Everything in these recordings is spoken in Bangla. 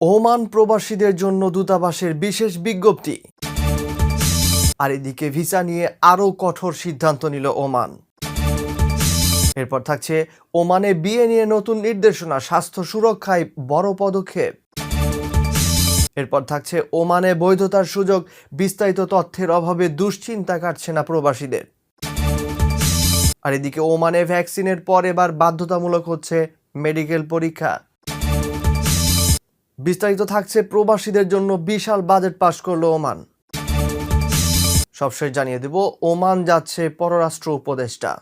ওমান প্রবাসীদের জন্য দূতাবাসের বিশেষ বিজ্ঞপ্তি। আর এদিকে ভিসা নিয়ে আরও কঠোর সিদ্ধান্ত নিল ওমান। এরপর থাকছে ওমানে বিয়ে নিয়ে নতুন নির্দেশনা, স্বাস্থ্য সুরক্ষায় বড় পদক্ষেপ। এরপর থাকছে ওমানে বৈধতার সুযোগ, বিস্তারিত তথ্যের অভাবে দুশ্চিন্তা কাটছে না প্রবাসীদের। আর এদিকে ওমানে ভ্যাকসিনের পর এবার বাধ্যতামূলক হচ্ছে মেডিকেল পরীক্ষা। বিস্তারিত থাকছে প্রবাসীদের জন্য বিশাল বাজেট পাশ করল ওমান। সবশেষ জানিয়ে দেব, ওমান যাচ্ছে পররাষ্ট্র উপদেষ্টা।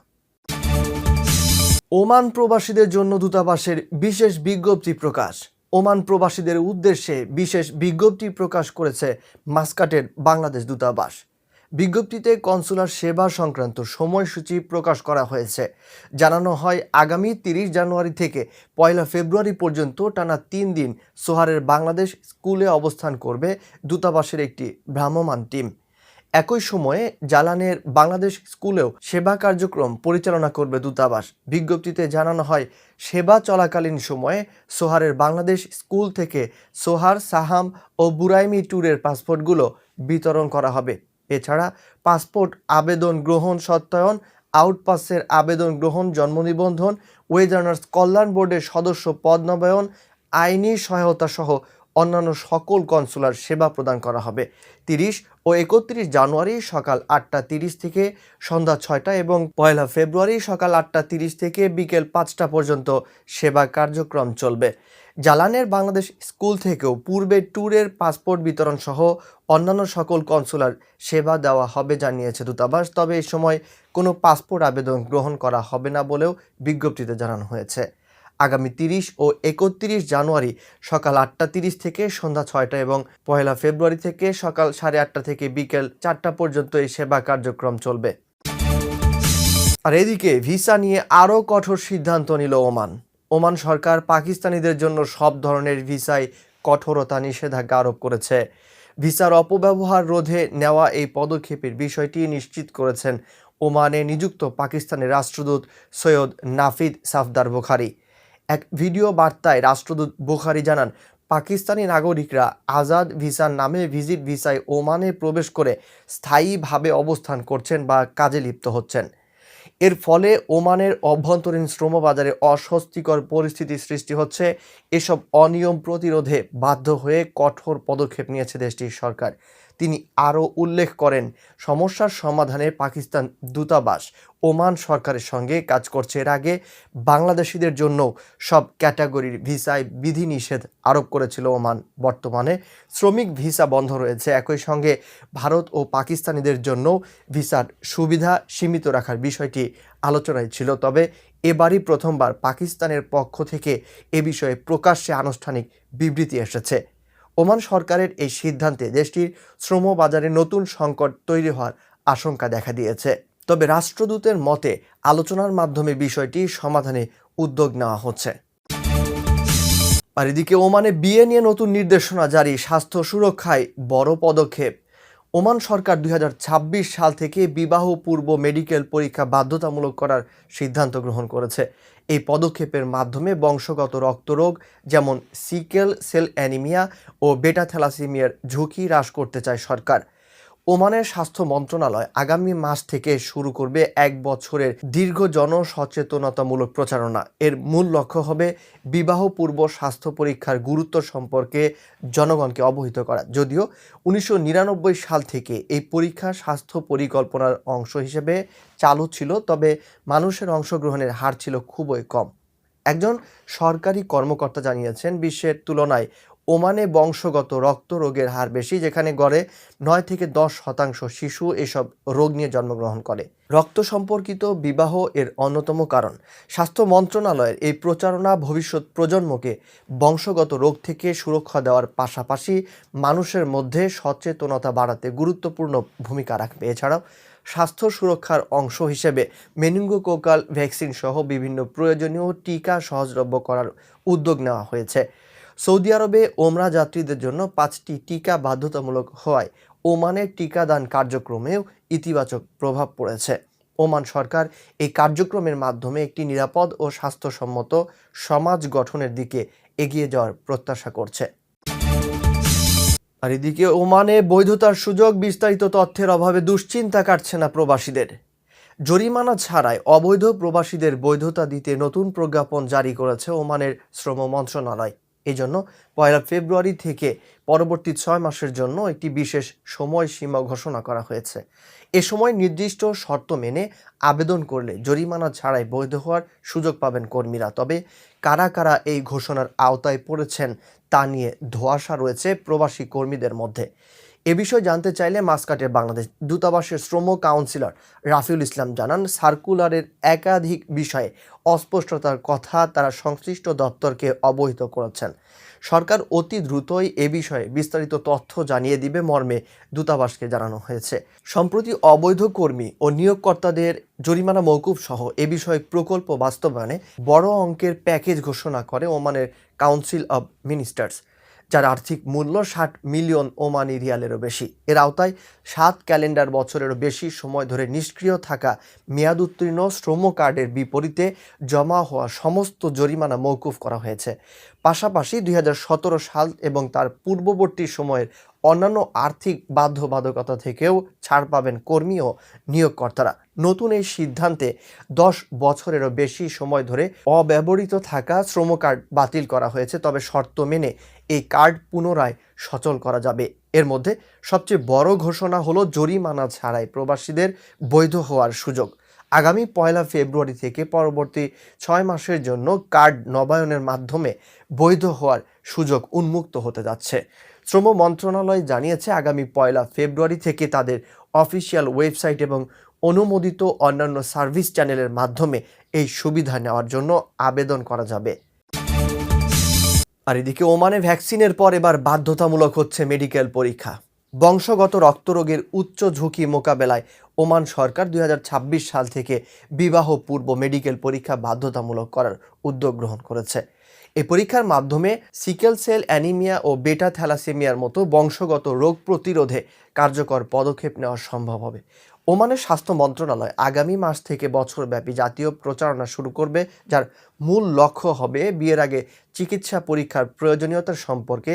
ওমান প্রবাসীদের জন্য দূতাবাসের বিশেষ বিজ্ঞপ্তি প্রকাশ। ওমান প্রবাসীদের উদ্দেশ্যে বিশেষ বিজ্ঞপ্তি প্রকাশ করেছে মাস্কাটের বাংলাদেশ দূতাবাস। বিজ্ঞপ্তিতে কনসুলার সেবা সংক্রান্ত সময়সূচি প্রকাশ করা হয়েছে। জানানো হয়, আগামী তিরিশ জানুয়ারি থেকে পয়লা ফেব্রুয়ারি পর্যন্ত টানা তিন দিন সোহারের বাংলাদেশ স্কুলে অবস্থান করবে দূতাবাসের একটি ভ্রাম্যমান টিম। একই সময়ে জালানের বাংলাদেশ স্কুলেও সেবা কার্যক্রম পরিচালনা করবে দূতাবাস। বিজ্ঞপ্তিতে জানানো হয়, সেবা চলাকালীন সময়ে সোহারের বাংলাদেশ স্কুল থেকে সোহার সাহাম ও বুরাইমি ট্যুরের পাসপোর্টগুলো বিতরণ করা হবে। এছাড়া পাসপোর্ট আবেদন গ্রহণ সত্যায়ন, আউটপাসের আবেদন গ্রহণ, জন্ম নিবন্ধন, ওয়েজার্নার্স কল্যাণ বোর্ডের সদস্য পদ নবায়ন আইনি সহায়তা সহ অন্যান্য সকল কনসুলার সেবা প্রদান করা হবে। তিরিশ ও একত্রিশ জানুয়ারি সকাল আটটা তিরিশ থেকে সন্ধ্যা ছয়টা এবং পয়লা ফেব্রুয়ারি সকাল আটটা তিরিশ থেকে বিকেল পাঁচটা পর্যন্ত সেবা কার্যক্রম চলবে। জালানের বাংলাদেশ স্কুল থেকেও পূর্বে ট্যুরের পাসপোর্ট বিতরণ সহ অন্যান্য সকল কনসুলার সেবা দেওয়া হবে জানিয়েছে দূতাবাস। তবে এই সময় কোনো পাসপোর্ট আবেদন গ্রহণ করা হবে না বলেও বিজ্ঞপ্তিতে জানানো হয়েছে। আগামী তিরিশ ও একত্রিশ জানুয়ারি সকাল আটটা তিরিশ থেকে সন্ধ্যা ছয়টা এবং পয়লা ফেব্রুয়ারি থেকে সকাল সাড়ে আটটা থেকে বিকেল চারটা পর্যন্ত এই সেবা কার্যক্রম চলবে। আর এদিকে ভিসা নিয়ে আরও কঠোর সিদ্ধান্ত নিল ওমান। ওমান সরকার পাকিস্তানিদের জন্য সব ধরনের ভিসায় কঠোরতা নিষেধাজ্ঞা আরোপ করেছে। ভিসার অপব্যবহার রোধে নেওয়া এই পদক্ষেপের বিষয়টি নিশ্চিত করেছেন ওমানে নিযুক্ত পাকিস্তানের রাষ্ট্রদূত সৈয়দ নাফিদ সাফদার বুখারি। এক ভিডিও বার্তায় রাষ্ট্রদূত বুখারি জানান, পাকিস্তানি নাগরিকরা আজাদ ভিসার নামে ভিজিট ভিসায় ওমানে প্রবেশ করে স্থায়ীভাবে অবস্থান করছেন বা কাজে লিপ্ত হচ্ছেন। এর ফলে ওমানের অভ্যন্তরীণ শ্রমবাজারে অস্বস্তিকর পরিস্থিতি সৃষ্টি হচ্ছে। এসব অনিয়ম প্রতিরোধে বাধ্য হয়ে কঠোর পদক্ষেপ নিয়েছে দেশটির সরকার। তিনি আরও উল্লেখ করেন, সমস্যার সমাধানে পাকিস্তান দূতাবাস, ওমান সরকারের সঙ্গে কাজ করছে। এর আগে বাংলাদেশিদের জন্য সব ক্যাটাগরির ভিসায় বিধিনিষেধ আরোপ করেছিল ওমান। বর্তমানে শ্রমিক ভিসা বন্ধ রয়েছে। একই সঙ্গে ভারত ও পাকিস্তানিদের জন্য ভিসার সুবিধা সীমিত রাখার বিষয়টি আলোচনায় ছিল। তবে এবারই প্রথমবার পাকিস্তানের পক্ষ থেকে এ বিষয়ে প্রকাশ্যে আনুষ্ঠানিক বিবৃতি এসেছে। ওমান সরকারের এই সিদ্ধান্তে দেশটির শ্রম বাজারে নতুন সংকট তৈরি হওয়ার আশঙ্কা দেখা দিয়েছে। তবে রাষ্ট্রদূতের মতে, আলোচনার মাধ্যমে বিষয়টি সমাধানে উদ্যোগ নেওয়া হচ্ছে। আর এদিকে ওমানে বিয়ে নিয়ে নতুন নির্দেশনা জারি, স্বাস্থ্য সুরক্ষায় বড় পদক্ষেপ। ওমান সরকার দুই হাজার ছাব্বিশ সাল থেকে বিবাহ পূর্ব মেডিকেল পরীক্ষা বাধ্যতামূলক করার সিদ্ধান্ত গ্রহণ করেছে। এই পদক্ষেপের মাধ্যমে বংশগত রক্তরোগ, যেমন সিকেল সেল অ্যানিমিয়া ও বেটা থ্যালাসিমিয়ার ঝুঁকি হ্রাস করতে চায় সরকার। ওমানের স্বাস্থ্য মন্ত্রণালয় আগামী মাস থেকে শুরু করবে এক বছরের দীর্ঘ জনসচেতনতামূলক প্রচারণা। এর মূল লক্ষ্য হবে বিবাহ পূর্ব স্বাস্থ্য পরীক্ষার গুরুত্ব সম্পর্কে জনগণকে অবহিত করা। যদিও উনিশশো নিরানব্বই সাল থেকে এই পরীক্ষা স্বাস্থ্য পরিকল্পনার অংশ হিসেবে চালু ছিল, তবে মানুষের অংশগ্রহণের হার ছিল খুবই কম। একজন সরকারি কর্মকর্তা জানিয়েছেন, বিশ্বের তুলনায় ওমানে বংশগত রক্ত রোগের হার বেশি, যেখানে গড়ে নয় থেকে দশ শতাংশ শিশু এসব রোগ নিয়ে জন্মগ্রহণ করে। রক্ত সম্পর্কিত বিবাহ এর অন্যতম কারণ। স্বাস্থ্য মন্ত্রণালয়ের এই প্রচারণা ভবিষ্যৎ প্রজন্মকে বংশগত রোগ থেকে সুরক্ষা দেওয়ার পাশাপাশি মানুষের মধ্যে সচেতনতা বাড়াতে গুরুত্বপূর্ণ ভূমিকা রাখবে। এছাড়াও স্বাস্থ্য সুরক্ষার অংশ হিসেবে মেনিঙ্গোকোকাল ভ্যাকসিন সহ বিভিন্ন প্রয়োজনীয় টিকা সহজলভ্য করার উদ্যোগ নেওয়া হয়েছে। সৌদি আরবে ওমরা যাত্রীদের জন্য পাঁচটি টিকা বাধ্যতামূলক হওয়ায় ওমানের টিকাদান কার্যক্রমেও ইতিবাচক প্রভাব পড়েছে। ওমান সরকার এই কার্যক্রমের মাধ্যমে একটি নিরাপদ ও স্বাস্থ্যসম্মত সমাজ গঠনের দিকে এগিয়ে যাওয়ার প্রত্যাশা করছে। আর এদিকে ওমানে বৈধতার সুযোগ, বিস্তারিত তথ্যের অভাবে দুশ্চিন্তা কাটছে না প্রবাসীদের। জরিমানা ছাড়াই অবৈধ প্রবাসীদের বৈধতা দিতে নতুন প্রজ্ঞাপন জারি করেছে ওমানের শ্রম মন্ত্রণালয়। এজন্য পয়লা ফেব্রুয়ারি থেকে পরবর্তী ছয় মাসের জন্য একটি বিশেষ সময়সীমা ঘোষণা করা হয়েছে। এ সময় নির্দিষ্ট শর্ত মেনে আবেদন করলে জরিমানা ছাড়াই বৈধ হওয়ার সুযোগ পাবেন কর্মীরা। তবে কারা কারা এই ঘোষণার আওতায় পড়েছেন তা নিয়ে ধোয়াশা রয়েছে প্রবাসী কর্মীদের মধ্যে। এ বিষয়ে জানতে চাইলে মাসকাটের বাংলাদেশ দূতাবাসের শ্রম কাউন্সিলর রাফিউল ইসলাম জানান, সার্কুলারের একাধিক বিষয়ে অস্পষ্টতার কথা তারা সংশ্লিষ্ট দপ্তরকে অবহিত করেছেন। সরকার অতি দ্রুতই এ বিষয়ে বিস্তারিত তথ্য জানিয়ে দিবে মর্মে দূতাবাসকে জানানো হয়েছে। সম্প্রতি অবৈধ কর্মী ও নিয়োগকর্তাদের জরিমানা মৌকুফ সহ এ বিষয়ে প্রকল্প বাস্তবায়নে বড় অঙ্কের প্যাকেজ ঘোষণা করে ওমানের কাউন্সিল অব মিনিস্টার্স। যার আর্থিক মূল্য ষাট মিলিয়ন ওমানি রিয়ালেরও বেশি। এর আওতায় সাত ক্যালেন্ডার বছরেরও বেশি সময় ধরে নিষ্ক্রিয় থাকা মেয়াদ উত্তীর্ণ শ্রম কার্ডের বিপরীতে জমা হওয়া সমস্ত জরিমানা মৌকুফ করা হয়েছে। পাশাপাশি দুই হাজার সতেরো সাল এবং তার পূর্ববর্তী সময়ের অন্যান্য আর্থিক বাধ্যবাধকতা থেকেও ছাড় পাবেন কর্মী ও নিয়োগকর্তারা। নতুন এই সিদ্ধান্তে দশ বছরেরও বেশি সময় ধরে অব্যবহৃত থাকা শ্রম কার্ড বাতিল করা হয়েছে, তবে শর্ত মেনে এই কার্ড পুনরায় সচল করা যাবে। এর মধ্যে সবচেয়ে বড় ঘোষণা হলো জরিমানা ছাড়াই প্রবাসীদের বৈধ হওয়ার সুযোগ। আগামী পয়লা ফেব্রুয়ারি থেকে পরবর্তী ছয় মাসের জন্য কার্ড নবায়নের মাধ্যমে বৈধ হওয়ার সুযোগ উন্মুক্ত হতে যাচ্ছে। শ্রম মন্ত্রণালয় জানিয়েছে, আগামী পয়লা ফেব্রুয়ারি থেকে তাদের অফিসিয়াল ওয়েবসাইট এবং অনুমোদিত অন্যান্য সার্ভিস চ্যানেলের মাধ্যমে এই সুবিধা নেওয়ার জন্য আবেদন করা যাবে। আর এদিকে ওমানে ভ্যাকসিনের পর এবার বাধ্যতামূলক হচ্ছে মেডিকেল পরীক্ষা। বংশগত রক্তরোগের উচ্চ ঝুঁকি মোকাবেলায় ওমান সরকার দুই হাজার ছাব্বিশ সাল থেকে বিবাহ পূর্ব মেডিকেল পরীক্ষা বাধ্যতামূলক করার উদ্যোগ গ্রহণ করেছে। এই পরীক্ষার মাধ্যমে সিকেল সেল অ্যানিমিয়া ও বেটা থ্যালাসেমিয়ার মতো বংশগত রোগ প্রতিরোধে কার্যকর পদক্ষেপ নেওয়া সম্ভব হবে। ওমানের স্বাস্থ্য মন্ত্রণালয় আগামী মাস থেকে বছরব্যাপী জাতীয় প্রচারণা শুরু করবে, যার মূল লক্ষ্য হবে বিয়ের আগে চিকিৎসা পরীক্ষার প্রয়োজনীয়তা সম্পর্কে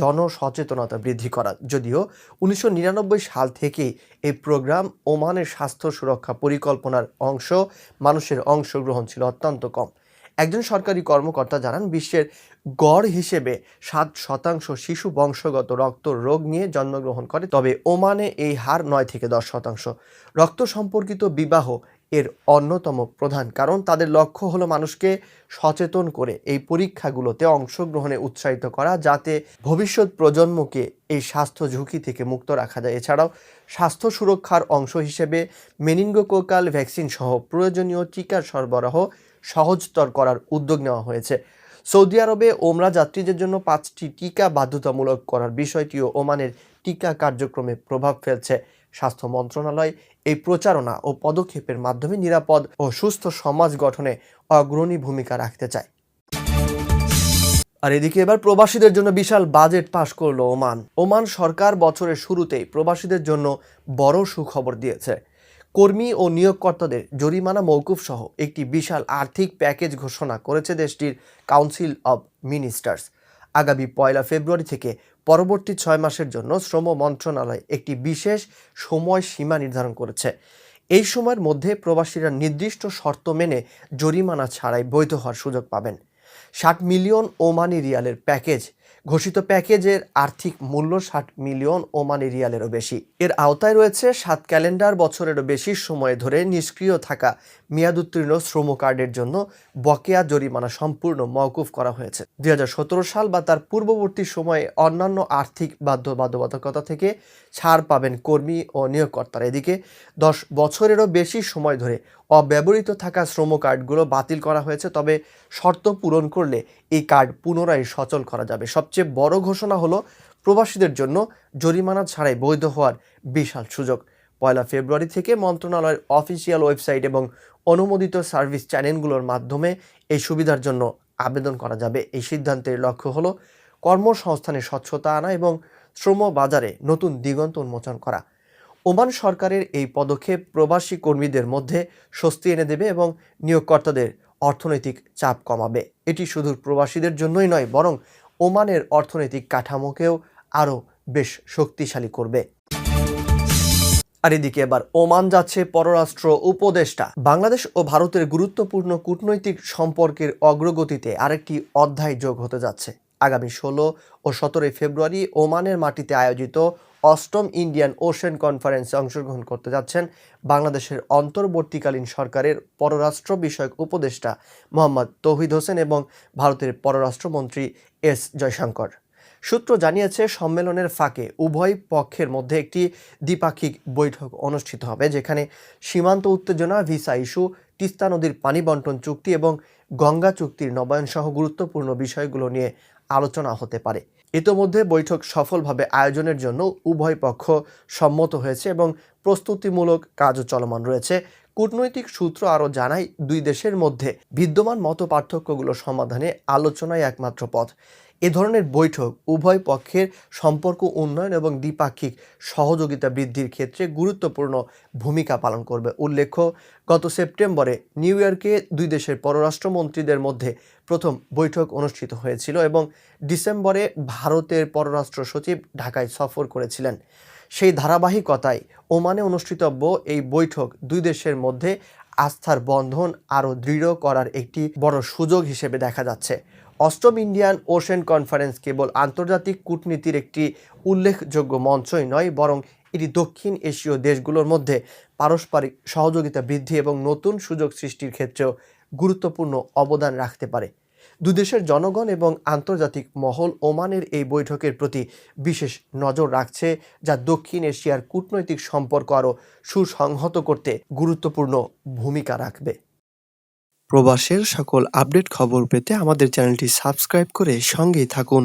জনসচেতনতা বৃদ্ধি করা। যদিও উনিশশো নিরানব্বই সাল থেকেই এই প্রোগ্রাম ওমানের স্বাস্থ্য সুরক্ষা পরিকল্পনার অংশ, মানুষের অংশগ্রহণ ছিল অত্যন্ত কম। একজন সরকারি কর্মকর্তা জানান, বিশ্বের গড় হিসেবে সাত শতাংশ শিশু বংশগত রক্ত রোগ নিয়ে জন্মগ্রহণ করে, তবে ওমানে এই হার নয় থেকে দশ শতাংশ। রক্ত সম্পর্কিত বিবাহ এর অন্যতম প্রধান কারণ, তাদের লক্ষ্য হলো মানুষকে সচেতন করে এই পরীক্ষাগুলোতে অংশগ্রহণে উৎসাহিত করা, যাতে ভবিষ্যৎ প্রজন্মকে এই স্বাস্থ্য ঝুঁকি থেকে মুক্ত রাখা যায়। এছাড়াও, স্বাস্থ্য সুরক্ষার অংশ হিসেবে মেনিনগোকোকাল ভ্যাকসিন সহ প্রয়োজনীয় টিকার সরবরাহ সহজতর করার উদ্যোগ নেওয়া হয়েছে। সৌদি আরবে ওমরা যাত্রীদের জন্য পাঁচটি টিকা বাধ্যতামূলক করার বিষয়টিও ওমানের টিকা কার্যক্রমে প্রভাব ফেলছে। স্বাস্থ্য মন্ত্রণালয় এই প্রচারণা ও পদক্ষেপের মাধ্যমে নিরাপদ ও সুস্থ সমাজ গঠনে অগ্রণী ভূমিকা রাখতে চায়। আর এদিকে এবার প্রবাসীদের জন্য বিশাল বাজেট পাশ করল ওমান। ওমান সরকার বছরের শুরুতেই প্রবাসীদের জন্য বড় সুখবর দিয়েছে। কর্মী ও নিয়োগকর্তাদের জরিমানা মৌকুফ সহ একটি বিশাল আর্থিক প্যাকেজ ঘোষণা করেছে দেশটির কাউন্সিল অব মিনিস্টার্স। আগামী পয়লা ফেব্রুয়ারি থেকে পরবর্তী ছয় মাসের জন্য শ্রম মন্ত্রণালয় একটি বিশেষ সময় সীমা নির্ধারণ করেছে। এই সময়ের মধ্যে প্রবাসীরা নির্দিষ্ট শর্ত মেনে জরিমানা ছাড়াই বৈধ হওয়ার সুযোগ পাবেন। ষাট মিলিয়ন ওমানি রিয়ালের প্যাকেজ ঘোষিত প্যাকেজের আর্থিক মূল্য ষাট মিলিয়ন ওমানি রিয়ালেরও বেশি। এর আওতায় রয়েছে সাত ক্যালেন্ডার বছরেরও বেশি সময় ধরে নিষ্ক্রিয় থাকা মেয়াদ উত্তীর্ণ শ্রম কার্ডের জন্য বকেয়া জরিমানা সম্পূর্ণ মওকুফ করা হয়েছে। দুই হাজার সতেরো সাল বা তার পূর্ববর্তী সময়ে অন্যান্য আর্থিক বাধ্যবাধকতা থেকে ছাড় পাবেন কর্মী ও নিয়োগকর্তারা। এদিকে দশ বছরেরও বেশি সময় ধরে অব্যবহৃত থাকা শ্রম কার্ডগুলো বাতিল করা হয়েছে, তবে শর্ত পূরণ করলে এই কার্ড পুনরায় সচল করা যাবে। সবচেয়ে বড় ঘোষণা হলো, প্রবাসীদের জন্য জরিমানা ছাড়াই বৈধ হওয়ার বিশাল সুযোগ। পয়লা ফেব্রুয়ারি থেকে মন্ত্রণালয়ের অফিসিয়াল ওয়েবসাইট এবং অনুমোদিত সার্ভিস চ্যানেলগুলোর মাধ্যমে এই সুবিধার জন্য আবেদন করা যাবে। এই সিদ্ধান্তের লক্ষ্য হলো, কর্মসংস্থানে স্বচ্ছতা আনা এবং শ্রম বাজারে নতুন দিগন্ত উন্মোচন করা। ওমান সরকারের এই পদক্ষেপ প্রবাসী কর্মীদের মধ্যে স্বস্তি এনে দেবে এবং নিয়োগকর্তাদের অর্থনৈতিক চাপ কমাবে। এটি শুধু প্রবাসীদের জন্যই নয়, বরং ওমানের অর্থনৈতিক কাঠামোকেও আরও বেশ শক্তিশালী করবে। আর এদিকে এবার ওমান যাচ্ছে পররাষ্ট্র উপদেষ্টা। বাংলাদেশ ও ভারতের গুরুত্বপূর্ণ কূটনৈতিক সম্পর্কের অগ্রগতিতে আরেকটি অধ্যায় যোগ হতে যাচ্ছে। আগামী ষোলো ও সতেরোই ফেব্রুয়ারি ওমানের মাটিতে আয়োজিত অষ্টম ইন্ডিয়ান ওশেন কনফারেন্সে অংশগ্রহণ করতে যাচ্ছেন বাংলাদেশের অন্তর্বর্তীকালীন সরকারের পররাষ্ট্র বিষয়ক উপদেষ্টা মোহাম্মদ তৌহিদ হোসেন এবং ভারতের পররাষ্ট্রমন্ত্রী এস জয়শঙ্কর। সূত্র জানিয়েছে, সম্মেলনের ফাঁকে উভয় পক্ষের মধ্যে একটি দ্বিপাক্ষিক বৈঠক অনুষ্ঠিত হবে, যেখানে সীমান্ত উত্তেজনা, ভিসা ইস্যু, তিস্তা নদীর পানি বন্টন চুক্তি এবং গঙ্গা চুক্তির নবায়ন সহ গুরুত্বপূর্ণ বিষয়গুলো নিয়ে আলোচনা হতে পারে। ইতোমধ্যে বৈঠক সফলভাবে আয়োজনের জন্য উভয় পক্ষ সম্মত হয়েছে এবং প্রস্তুতিমূলক কাজও চলমান রয়েছে। কূটনৈতিক সূত্র আরও জানায়, দুই দেশের মধ্যে বিদ্যমান মত পার্থক্যগুলো সমাধানে আলোচনায় একমাত্র পথ। এ ধরনের বৈঠক উভয় পক্ষের সম্পর্ক উন্নয়ন এবং দ্বিপাক্ষিক সহযোগিতা বৃদ্ধির ক্ষেত্রে গুরুত্বপূর্ণ ভূমিকা পালন করবে। উল্লেখ্য, গত সেপ্টেম্বরে নিউ ইয়র্কে দুই দেশের পররাষ্ট্রমন্ত্রীদের মধ্যে প্রথম বৈঠক অনুষ্ঠিত হয়েছিল এবং ডিসেম্বরে ভারতের পররাষ্ট্র সচিব ঢাকায় সফর করেছিলেন। সেই ধারাবাহিকতায় ওমানে অনুষ্ঠিতব্য এই বৈঠক দুই দেশের মধ্যে আস্থার বন্ধন আরও দৃঢ় করার একটি বড় সুযোগ হিসেবে দেখা যাচ্ছে। অষ্টম ইন্ডিয়ান ওশেন কনফারেন্স কেবল আন্তর্জাতিক কূটনীতির একটি উল্লেখযোগ্য মঞ্চই নয়, বরং এটি দক্ষিণ এশীয় দেশগুলোর মধ্যে পারস্পরিক সহযোগিতা বৃদ্ধি এবং নতুন সুযোগ সৃষ্টির ক্ষেত্রেও গুরুত্বপূর্ণ অবদান রাখতে পারে। দুদেশের জনগণ এবং আন্তর্জাতিক মহল ওমানের এই বৈঠকের প্রতি বিশেষ নজর রাখছে, যা দক্ষিণ এশিয়ার কূটনৈতিক সম্পর্ক আরও সুসংহত করতে গুরুত্বপূর্ণ ভূমিকা রাখবে। প্রবাসের সকল আপডেট খবর পেতে আমাদের চ্যানেলটি সাবস্ক্রাইব করে সঙ্গেই থাকুন।